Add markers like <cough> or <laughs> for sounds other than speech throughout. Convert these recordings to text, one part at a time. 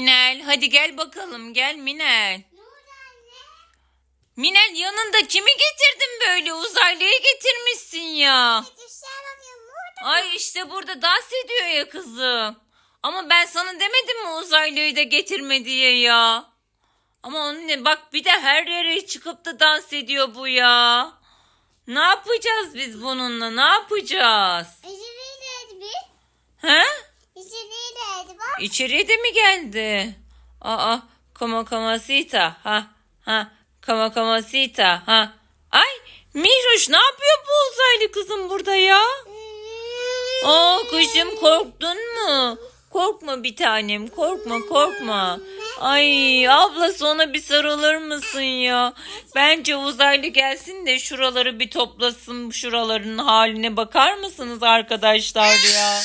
Minel hadi gel bakalım gel Minel. Minel yanında kimi getirdin böyle uzaylıyı getirmişsin ya. Ay işte burada dans ediyor ya kızım. Ama ben sana demedim mi uzaylıyı da getirme diye ya. Ama onun ne bak bir de her yere çıkıp da dans ediyor bu ya. Ne yapacağız biz bununla ne yapacağız? İçeriye de mi geldi? Aa, kama kama sita. Ha, ha, kama kama sita. Ha. Ay, Mihruş ne yapıyor bu uzaylı kızım burada ya? Aa, kızım korktun mu? Korkma bir tanem, korkma, korkma. Ay, ablası ona bir sarılır mısın ya? Bence uzaylı gelsin de şuraları bir toplasın. Şuraların haline bakar mısınız arkadaşlar ya?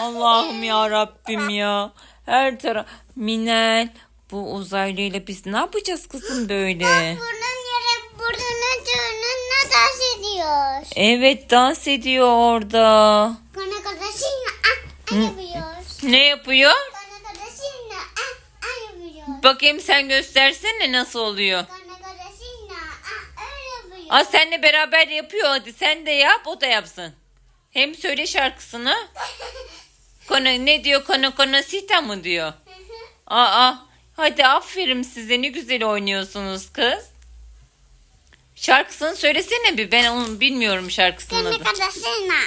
Allah'ım ya Rabbim ya. Her taraf Minel bu uzaylıyla biz ne yapacağız kızım böyle? Burnun yere burnunun tüyünün dans ediyor. Evet dans ediyor orada. Kana kadasıyla ah ah yapıyor. Ne yapıyor? Kana kadasıyla ah ah yapıyor. Bakayım sen göstersene nasıl oluyor. Ah öyle yapıyor. Aa senle beraber yapıyor hadi sen de yap o da yapsın. Hem söyle şarkısını. <laughs> Kona ne diyor kona kona sita mı diyor. Aa hadi aferin size ne güzel oynuyorsunuz kız. Şarkısını söylesene bir ben onu bilmiyorum ah. Kana kadasıyla <laughs>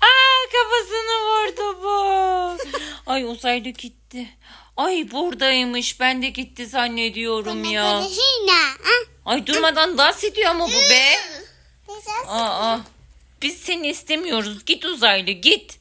Aa kafasını vurdu bu. Ay uzaylı gitti. Ay buradaymış ben de gitti zannediyorum ya. Ay durmadan dans ediyor ama bu be. Esas Aa, biz seni istemiyoruz. Git uzaylı git.